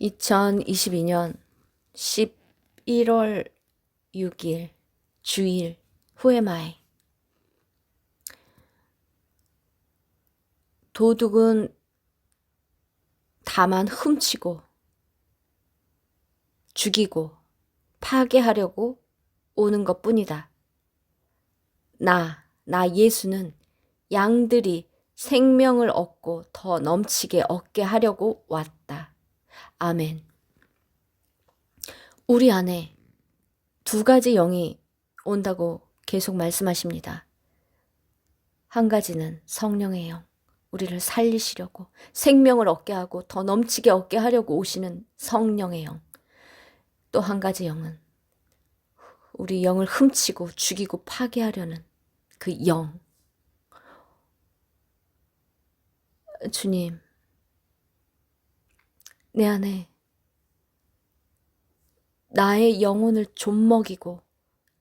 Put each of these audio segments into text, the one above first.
2022년 11월 6일 주일 후에마에 도둑은 다만 훔치고 죽이고 파괴하려고 오는 것 뿐이다. 나, 나 예수는 양들이 생명을 얻고 더 넘치게 얻게 하려고 왔다. 아멘. 우리 안에 두 가지 영이 온다고 계속 말씀하십니다. 한 가지는 성령의 영, 우리를 살리시려고 생명을 얻게 하고 더 넘치게 얻게 하려고 오시는 성령의 영. 또 한 가지 영은 우리 영을 훔치고 죽이고 파괴하려는 그 영. 주님, 내 안에 나의 영혼을 좀 먹이고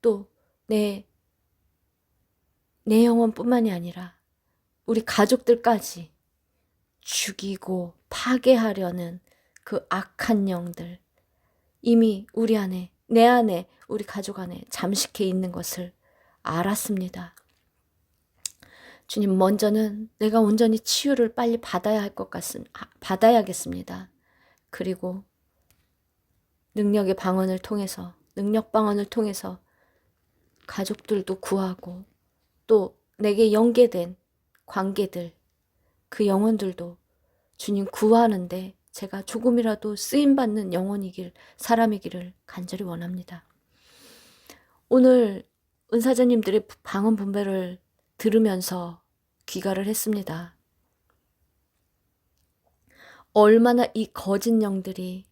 또 내, 내 영혼뿐만이 아니라 우리 가족들까지 죽이고 파괴하려는 그 악한 영들 이미 우리 안에, 내 안에, 우리 가족 안에 잠식해 있는 것을 알았습니다. 주님, 먼저는 내가 온전히 치유를 빨리 받아야 할 것 같은, 받아야겠습니다. 그리고 능력의 방언을 통해서, 능력 방언을 통해서 가족들도 구하고 또 내게 연계된 관계들, 그 영혼들도 주님 구하는데 제가 조금이라도 쓰임받는 영혼이길, 사람이기를 간절히 원합니다. 오늘 은사자님들의 방언 분배를 들으면서 귀가를 했습니다. 얼마나 이 거짓 영들이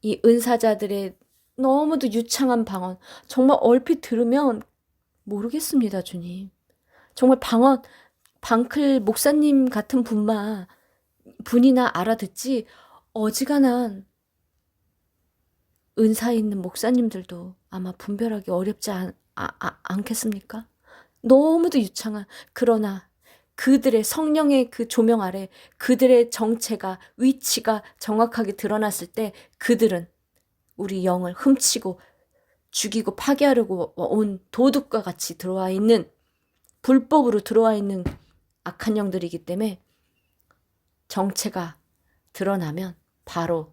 이 은사자들의 너무도 유창한 방언, 정말 얼핏 들으면 모르겠습니다, 주님. 정말 방언, 방클 목사님 같은 분만, 분이나 알아듣지, 어지간한 은사 있는 목사님들도 아마 분별하기 어렵지 않, 아, 아, 않겠습니까? 너무도 유창한, 그러나 그들의 성령의 그 조명 아래 그들의 정체가, 위치가 정확하게 드러났을 때 그들은 우리 영을 훔치고 죽이고 파괴하려고 온 도둑과 같이 들어와 있는 불법으로 들어와 있는 악한 영들이기 때문에 정체가 드러나면 바로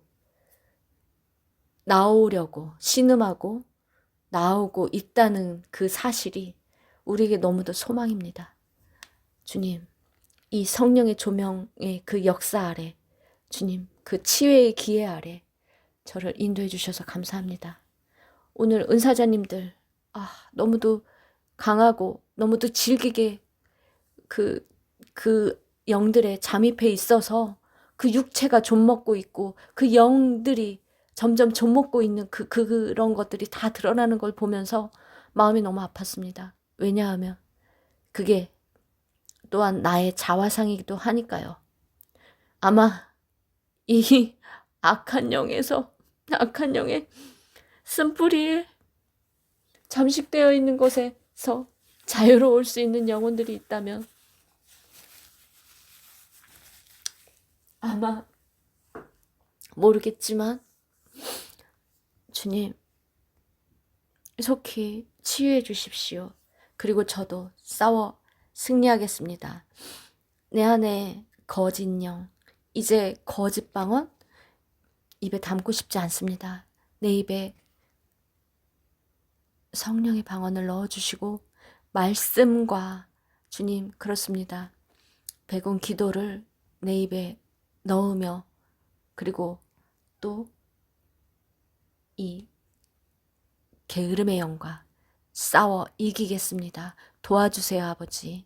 나오려고 신음하고 나오고 있다는 그 사실이 우리에게 너무도 소망입니다. 주님, 이 성령의 조명의 그 역사 아래, 주님, 그 치유의 기회 아래 저를 인도해 주셔서 감사합니다. 오늘 은사자님들, 아, 너무도 강하고 너무도 질기게 그, 그 영들에 잠입해 있어서 그 육체가 좀먹고 있고 그 영들이 점점 좀먹고 있는 그, 그, 그런 것들이 다 드러나는 걸 보면서 마음이 너무 아팠습니다. 왜냐하면 그게 또한 나의 자화상이기도 하니까요. 아마 이 악한 영에서 악한 영의 쓴뿌리에 잠식되어 있는 곳에서 자유로울 수 있는 영혼들이 있다면 아마 모르겠지만 주님 속히 치유해 주십시오. 그리고 저도 싸워 승리하겠습니다. 내 안에 거짓 영, 이제 거짓 방언 입에 담고 싶지 않습니다. 내 입에 성령의 방언을 넣어주시고 말씀과 주님 그렇습니다. 백운 기도를 내 입에 넣으며 그리고 또 이 게으름의 영과 싸워 이기겠습니다. 도와주세요, 아버지.